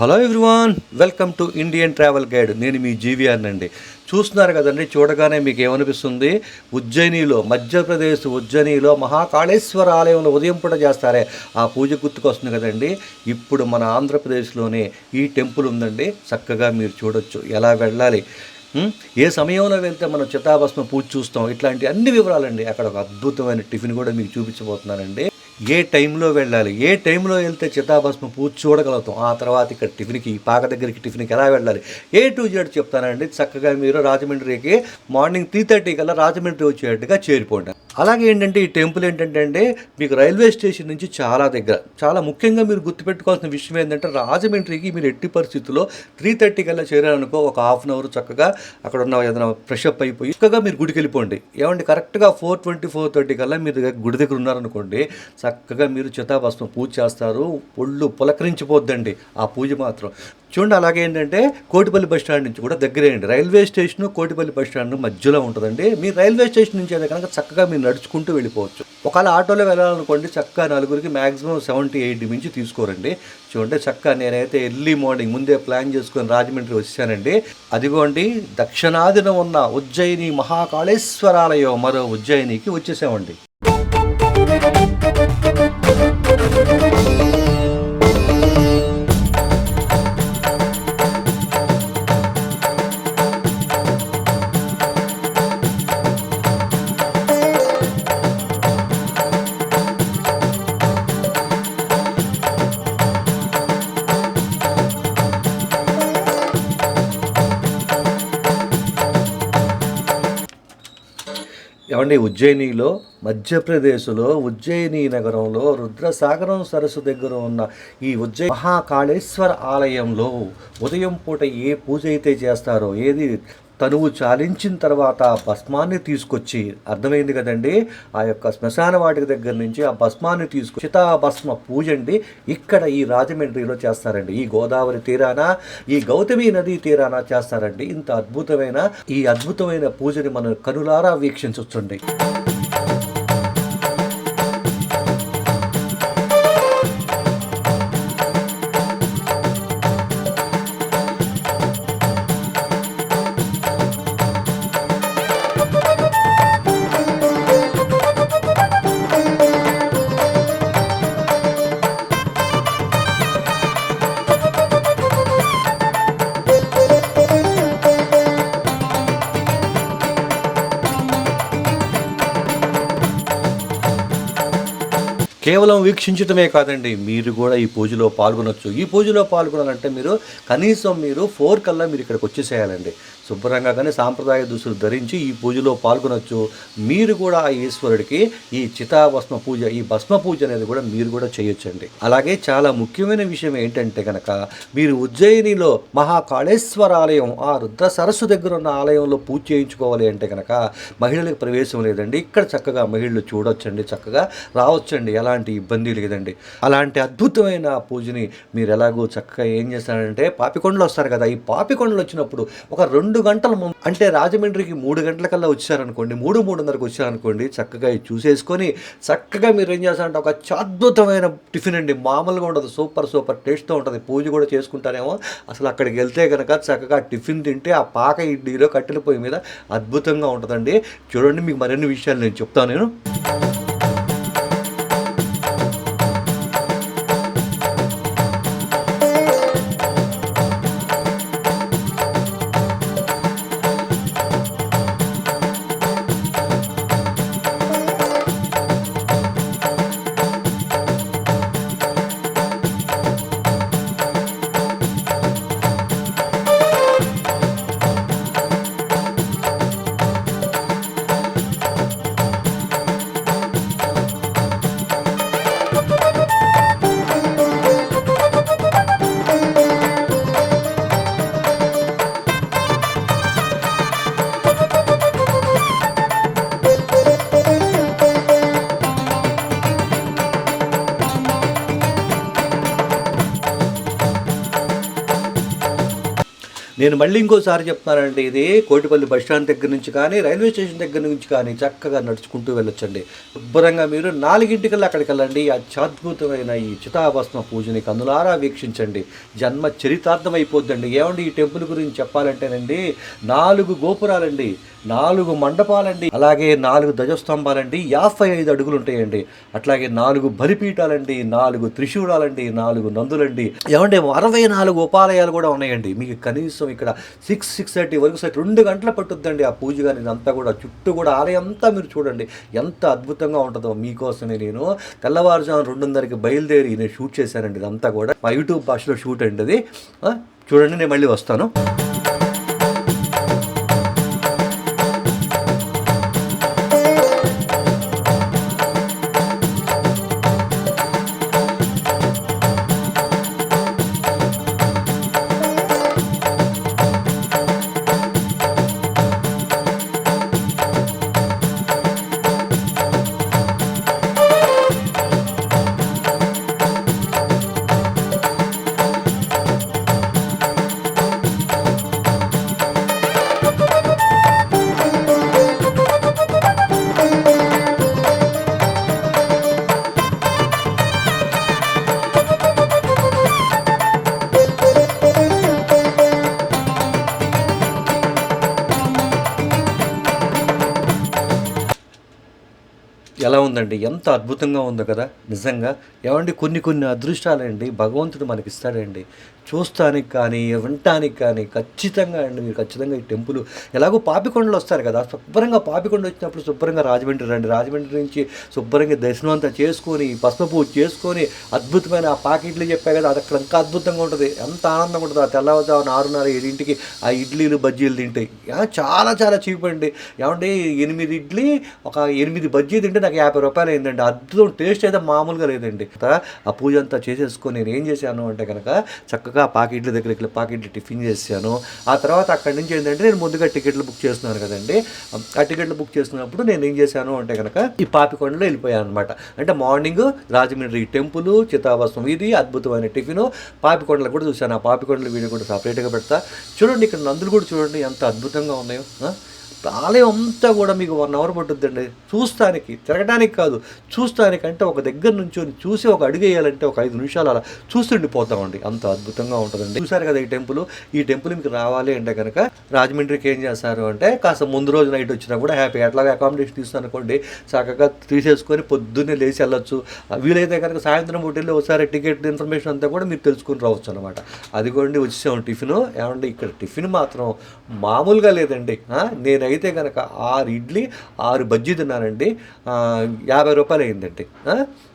Hello everyone welcome to Indian travel guide. నేను మీ GVR అండి. చూస్తున్నారు కదండి చూడగానే మీకు ఏమనిపిస్తుంది? ఉజ్జయినిలో మధ్యప్రదేశ్ ఉజ్జయినిలో మహాకాళేశ్వర ఆలయంలో ఉదయం పూట చేస్తారే. ఆ పూజ గుర్తుకొస్తుంది కదండి. ఇప్పుడు మన ఆంధ్రప్రదేశ్లోనే ఈ టెంపుల్ ఉందండి. చక్కగా మీరు చూడొచ్చు. ఎలా వెళ్ళాలి? ఏ సమయంలో వెళ్తే మనం చితాభస్మ పూజ చూస్తాం? ఇట్లాంటి అన్ని వివరాలండి. అక్కడ ఒక అద్భుతమైన టిఫిన్ కూడా మీకు చూపించబోతున్నానండి. ఏ టైంలో వెళ్ళాలి? ఏ టైంలో వెళ్తే చితాభస్మ పూర్తి చూడగలుగుతాం? ఆ తర్వాత ఇక్కడ టిఫిన్కి పాక దగ్గరికి టిఫిన్కి ఎలా వెళ్ళాలి? ఏ టు జెడ్ చెప్తానండి. చక్కగా మీరు రాజమండ్రికి మార్నింగ్ త్రీ థర్టీ కల్లా రాజమండ్రి వచ్చేటట్టుగా చేరిపోండి. అలాగే ఏంటంటే ఈ టెంపుల్ ఏంటంటే అండి మీకు రైల్వే స్టేషన్ నుంచి చాలా దగ్గర. చాలా ముఖ్యంగా మీరు గుర్తుపెట్టుకోవాల్సిన విషయం ఏంటంటే రాజమండ్రికి మీరు ఎట్టి పరిస్థితుల్లో త్రీ థర్టీ కల్లా చేరారనుకో ఒక హాఫ్ అన్ అవర్ చక్కగా అక్కడ ఉన్న ఏదైనా ఫ్రెష్ అప్ అయిపోయి చక్కగా మీరు గుడికి వెళ్ళిపోండి ఏమండి కరెక్ట్గా ఫోర్ ట్వంటీ ఫోర్ థర్టీ కల్లా మీరు దగ్గర- గుడి దగ్గర ఉన్నారనుకోండి చక్కగా మీరు చితాభస్మం పూజ చేస్తారు ఒళ్ళు పులకరించిపోద్దండి ఆ పూజ మాత్రం. చూడండి అలాగే ఏంటంటే కోటిపల్లి బస్ స్టాండ్ నుంచి కూడా దగ్గరే అండి. Railway station Kotipalli bus stand మధ్యలో ఉంటుందండి. మీరు రైల్వే స్టేషన్ నుంచి అయితే కనుక చక్కగా మీరు నడుచుకుంటూ వెళ్ళిపోవచ్చు. ఒకవేళ ఆటోలో వెళ్ళాలనుకోండి చక్కగా నలుగురికి మ్యాక్సిమం సెవెంటీ ఎయిట్ మించి తీసుకోరండి. చూడండి చక్కగా నేనైతే ఎర్లీ మార్నింగ్ ముందే ప్లాన్ చేసుకొని రాజమండ్రి వచ్చానండి. అదిగోండి దక్షిణాదిన ఉన్న ఉజ్జయిని మహాకాళేశ్వరాలయం మరో ఉజ్జయినికి వచ్చేసామండి. ఏమండి ఉజ్జయినిలో మధ్యప్రదేశ్లో ఉజ్జయిని నగరంలో రుద్రసాగరం సరస్సు దగ్గర ఉన్న ఈ ఉజ్జయి మహాకాళేశ్వర ఆలయంలో ఉదయం పూట ఏ పూజ అయితే చేస్తారో ఏది తనువు చాలించిన తర్వాత ఆ భస్మాన్ని తీసుకొచ్చి అర్థమైంది కదండి? ఆ యొక్క శ్మశాన వాటిక దగ్గర నుంచి ఆ భస్మాన్ని తీసుకొచ్చి చితాభస్మ పూజ అండి ఇక్కడ ఈ రాజమండ్రిలో చేస్తారండి. ఈ గోదావరి తీరాన ఈ గౌతమి నదీ తీరాన చేస్తారండి. ఇంత అద్భుతమైన ఈ అద్భుతమైన పూజని మనం కనులారా వీక్షించవచ్చండి కేవలం వీక్షించటమే కాదండి మీరు కూడా ఈ పూజలో పాల్గొనొచ్చు. ఈ పూజలో పాల్గొనాలంటే మీరు కనీసం మీరు ఫోర్ కల్లా మీరు ఇక్కడికి వచ్చేసేయాలండి. శుభ్రంగా కానీ సాంప్రదాయ దుస్తులు ధరించి ఈ పూజలో పాల్గొనొచ్చు. మీరు కూడా ఆ ఈశ్వరుడికి ఈ చితాభస్మ పూజ ఈ భస్మ పూజ అనేది కూడా మీరు కూడా చేయొచ్చండి. అలాగే చాలా ముఖ్యమైన విషయం ఏంటంటే కనుక మీరు ఉజ్జయినిలో మహాకాళేశ్వర ఆలయం ఆ రుద్ర సరస్సు దగ్గర ఉన్న ఆలయంలో పూజ చేయించుకోవాలి అంటే కనుక మహిళలకు ప్రవేశం లేదండి. ఇక్కడ చక్కగా మహిళలు చూడొచ్చండి చక్కగా రావచ్చండి. ఎలాంటి ఇబ్బంది లేదండి. అలాంటి అద్భుతమైన పూజని మీరు ఎలాగో చక్కగా ఏం చేస్తారంటే పాపికొండలు వస్తారు కదా ఈ పాపికొండలు వచ్చినప్పుడు ఒక రెండు గంటల ముందు. అంటే రాజమండ్రికి మూడు గంటలకల్లా వచ్చారనుకోండి మూడు మూడున్నరకు వచ్చారనుకోండి చక్కగా చూసేసుకొని చక్కగా మీరు ఏం చేస్తారంటే ఒక అద్భుతమైన టిఫిన్ అండి. మామూలుగా ఉండదు సూపర్ సూపర్ టేస్ట్తో ఉంటుంది. పూజ కూడా చేసుకుంటారేమో. అసలు అక్కడికి వెళ్తే కనుక చక్కగా టిఫిన్ తింటే ఆ పాక ఇడ్లీలో కట్టెల పొయ్యి మీద అద్భుతంగా ఉంటుందండి. చూడండి మీకు మరిన్ని విషయాలు నేను చెప్తాను నేను. నేను మళ్ళీ ఇంకోసారి చెప్తున్నానండి ఇది కోటిపల్లి బస్ స్టాండ్ దగ్గర నుంచి కానీ రైల్వే స్టేషన్ దగ్గర నుంచి కానీ చక్కగా నడుచుకుంటూ వెళ్ళొచ్చండి. శుభ్రంగా మీరు నాలుగింటికల్లా అక్కడికి వెళ్ళండి. అత్యద్భుతమైన ఈ చితాభస్మ పూజని కనులారా వీక్షించండి. జన్మ చరితార్థం అయిపోద్దండి ఏమండి ఈ టెంపుల్ గురించి చెప్పాలంటేనండి నాలుగు గోపురాలండి. నాలుగు మండపాలండి అలాగే నాలుగు ధ్వజస్తంభాలండి యాభై ఐదు అడుగులు ఉంటాయండి అట్లాగే నాలుగు బలిపీఠాలండి నాలుగు త్రిశూలాలండి నాలుగు నందులండి. ఏమంటే అరవై నాలుగు ఉపాలయాలు కూడా ఉన్నాయండి. మీకు కనీసం ఇక్కడ సిక్స్ సిక్స్ థర్టీ వరకు సైట్ రెండు గంటలు పట్టుద్దండి ఆ పూజ కానీ ఇదంతా కూడా. చుట్టూ కూడా ఆలయం అంతా మీరు చూడండి ఎంత అద్భుతంగా ఉంటుందో మీకోసమే నేను తెల్లవారుజాము రెండున్నరకి బయలుదేరి నేను షూట్ చేశానండి ఇదంతా కూడా. మా యూట్యూబ్ భాషలో షూట్ అండి అది. చూడండి నేను మళ్ళీ వస్తాను. ఉందండి. ఎంత అద్భుతంగా ఉందో కదా. నిజంగా ఏమండి కొన్ని కొన్ని అదృష్టాలండి. భగవంతుడు మనకి ఇస్తాడండి చూస్తానికి కానీ వినటానికి కానీ ఖచ్చితంగా అండి మీరు ఖచ్చితంగా ఈ టెంపుల్ ఎలాగో పాపికొండలు వస్తారు కదా శుభ్రంగా పాపికొండ వచ్చినప్పుడు శుభ్రంగా రాజమండ్రి రండి. రాజమండ్రి నుంచి శుభ్రంగా దర్శనం అంతా చేసుకొని పసుపు పూజ చేసుకొని అద్భుతమైన ఆ పాకెట్లు చెప్పా కదా అది అక్కడ ఇంకా అద్భుతంగా ఉంటుంది. ఎంత ఆనందంగా ఉంటుంది ఆ తెల్లవారుజామున ఆరున్నర ఏడింటికి ఆ ఇడ్లీలు బజ్జీలు తింటాయి చాలా చాలా చీప్ అండి. ఏమంటే ఎనిమిది ఇడ్లీ ఒక ఎనిమిది బజ్జీ తింటే నాకు యాభై రూపాయలు అయిందండి. అద్భుతం టేస్ట్ అయితే మామూలుగా లేదండి. ఆ పూజ అంతా చేసేసుకొని నేను ఏం చేశాను అంటే కనుక చక్కగా పాకెట్ల దగ్గరికి వెళ్ళి పాకెట్లు టిఫిన్ చేశాను. ఆ తర్వాత అక్కడి నుంచి ఏంటంటే నేను ముందుగా టికెట్లు బుక్ చేస్తున్నాను కదండి. ఆ టికెట్లు బుక్ చేస్తున్నప్పుడు నేను ఏం చేశాను అంటే కనుక ఈ పాపికొండలో వెళ్ళిపోయాను అనమాట అంటే మార్నింగ్ రాజమండ్రి టెంపుల్ చితాభస్మం ఇది అద్భుతమైన టిఫిన్. పాపికొండలు కూడా చూశాను. ఆ పాపికొండల వీడియో కూడా సపరేట్గా పెడతా. చూడండి ఇక్కడ నందులు కూడా చూడండి ఎంత అద్భుతంగా ఉన్నాయో ఆలయం అంతా కూడా మీకు వన్ అవర్ పట్టుద్దండి. చూస్తానికి తిరగడానికి కాదు చూస్తానికి అంటే ఒక దగ్గర నుంచి చూసి ఒక అడుగు వేయాలంటే ఒక ఐదు నిమిషాలు అలా చూస్తుండిపోతామండి అంత అద్భుతంగా ఉంటుందండి. చూసారు కదా ఈ టెంపుల్. ఈ టెంపుల్ మీకు రావాలి అంటే కనుక రాజమండ్రికి ఏం చేస్తారు అంటే కాస్త ముందు రోజు నైట్ వచ్చినా కూడా హ్యాపీ. ఎట్లాగా అకామిడేషన్ ఇస్తాను అనుకోండి చక్కగా తీసేసుకొని పొద్దున్నే లేచి వెళ్ళొచ్చు. వీలైతే కనుక సాయంత్రం హోటల్లో ఒకసారి టికెట్ ఇన్ఫర్మేషన్ అంతా కూడా మీరు తెలుసుకుని రావచ్చు అనమాట అదిగోండి వచ్చేసాము టిఫిన్. ఏమంటే ఇక్కడ టిఫిన్ మాత్రం మామూలుగా లేదండి. నేను నేనైతే కనుక ఆరు ఇడ్లీ ఆరు బజ్జీ తిన్నానండి యాభై రూపాయలు అయిందండి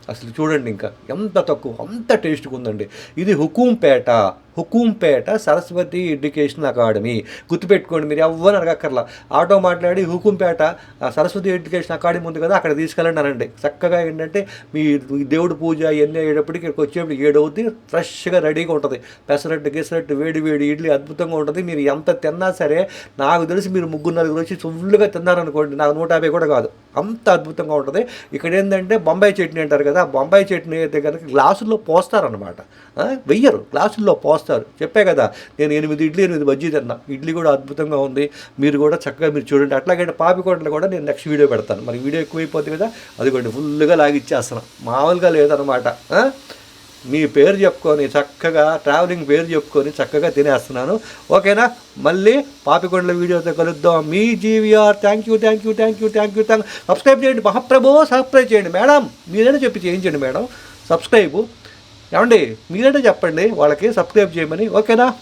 అసలు చూడండి ఇంకా ఎంత తక్కువ అంత టేస్ట్గా ఉందండి. ఇది హుకుంపేట హుకుంపేట సరస్వతి ఎడ్యుకేషన్ అకాడమీ. గుర్తుపెట్టుకోండి మీరు ఎవ్వరు అడగక్కర్లా. ఆటో మాట్లాడి హుకుంపేట సరస్వతి ఎడ్యుకేషన్ అకాడమీ ఉంది కదా అక్కడ తీసుకెళ్ళండి అనండి. చక్కగా ఏంటంటే మీ దేవుడి పూజ ఇవన్నీ అయ్యేటప్పటికి ఇక్కడికి వచ్చేప్పుడు ఏడు ఫ్రెష్గా రెడీగా ఉంటుంది. పెసరట్టు గిసరట్టు వేడి వేడి ఇడ్లీ అద్భుతంగా ఉంటుంది. మీరు ఎంత తిన్నా సరే నాకు తెలిసి మీరు ముగ్గురు నలుగురు వచ్చి ఫుల్గా తిన్నారనుకోండి నాకు నూట యాభై కూడా కాదు. అంత అద్భుతంగా ఉంటుంది. ఇక్కడ ఏంటంటే బొంబాయి చట్నీ అంటారు కదా కదా బొంబాయి చట్నీ అయితే కనుక గ్లాసుల్లో పోస్తారనమాట వెయ్యరు గ్లాసుల్లో పోస్తారు. చెప్పే కదా నేను ఎనిమిది ఇడ్లీ ఎనిమిది బజ్జీ తిన్నా. ఇడ్లీ కూడా అద్భుతంగా ఉంది. మీరు కూడా చక్కగా మీరు చూడండి. అట్లాగే పాపికోటలు కూడా నేను నెక్స్ట్ వీడియో పెడతాను. మరి వీడియో ఎక్కువైపోతుంది కదా అదిగోండి ఫుల్గా లాగిచ్చేస్తాను మామూలుగా లేదనమాట మీ పేరు చెప్పుకొని చక్కగా ట్రావెలింగ్ పేరు చెప్పుకొని చక్కగా తినేస్తున్నాను. ఓకేనా? మళ్ళీ పాపికొండల వీడియోతో కలుద్దాం. మీ GVR thank you thank you thank you thank you thank subscribe చేయండి. మహాప్రభో సబ్స్క్రైబ్ చేయండి. మేడం మీరైనా చెప్పి చేయించండి మేడం. సబ్స్క్రైబు ఏమండి? మీరైనా చెప్పండి. వాళ్ళకి సబ్స్క్రైబ్ చేయమని. ఓకేనా?